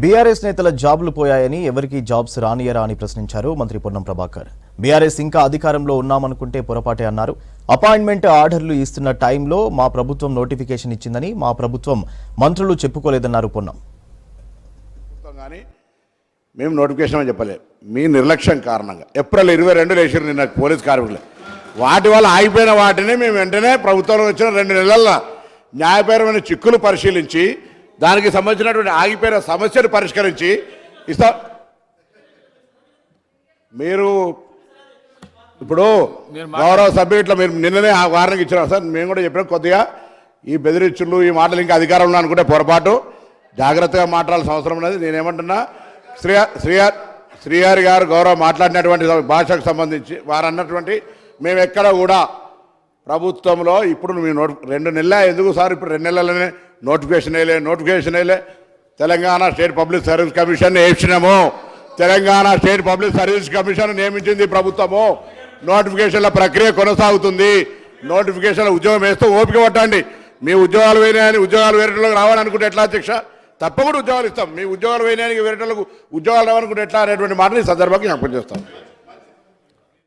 BRS నేతల జాబ్లు పోయాయని ఎవరికి జాబ్స్ రానియరా అని ప్రశ్నించారు మంత్రి పొన్నం ప్రభాకర్. బీఆర్ఎస్ ఇంకా అధికారంలో ఉన్నామనుకుంటే పొరపాటే అన్నారు. అపాయింట్మెంట్ ఆర్డర్లు ఇస్తున్న టైంలో మా ప్రభుత్వం నోటిఫికేషన్ ఇచ్చిందని మా ప్రభుత్వం మంత్రులు చెప్పుకోలేదన్నారు పొన్నం. కానీ మేము నోటిఫికేషన్ అని చెప్పలేదు. మీ నిర్లక్ష్యం కారణంగా. ఏప్రిల్ ఇరవై రెండు లేచారు నిన్న పోలీస్ కార్మికులు. వాటి వల్ల ఆగిపోయిన వాటిని మేము వెంటనే ప్రభుత్వంలో వచ్చిన రెండు నెలల న్యాయపరమైన చిక్కులు పరిశీలించి దానికి సంబంధించినటువంటి ఆగిపోయిన సమస్యను పరిష్కరించి ఇస్తా. మీరు ఇప్పుడు గౌరవ సభ్యులు మీరు నిన్ననే ఆ వారానికి ఇచ్చినారు సార్. మేము కూడా చెప్పినాం కొద్దిగా ఈ బెదిరించులు ఈ మాటలు ఇంకా అధికారంలో అనుకుంటే పొరపాటు. జాగ్రత్తగా మాట్లాడాల్సిన అవసరం ఉన్నది. నేనేమంటున్నా శ్రీయా శ్రీయా శ్రీహారి గారు గౌరవ మాట్లాడినటువంటి భాషకు సంబంధించి వారు అన్నటువంటి మేము ఎక్కడ కూడా ప్రభుత్వంలో ఇప్పుడు మీ నోటి రెండు నెలల ఎందుకు సార్? ఇప్పుడు రెండు నెలలనే నోటిఫికేషన్ వేయలే నోటిఫికేషన్ వేయలే. Telangana state public service commission వేసినాము Telangana state public service commission నియమించింది ప్రభుత్వము. నోటిఫికేషన్ల ప్రక్రియ కొనసాగుతుంది. నోటిఫికేషన్ల ఉద్యోగం వేస్తూ ఓపిక పట్టండి. మీ ఉద్యోగాలు వేయని ఉద్యోగాలు వేరేటోళ్ళకి రావాలనుకుంటే ఎట్లా అధ్యక్ష? తప్పకుండా ఉద్యోగాలు ఇస్తాం. మీ ఉద్యోగాలు వేయడానికి వేరేటోళ్ళకు ఉద్యోగాలు రావాలనుకుంటే ఎట్లా అనేటువంటి మాటని సందర్భంగా జ్ఞాపకం చేస్తాం.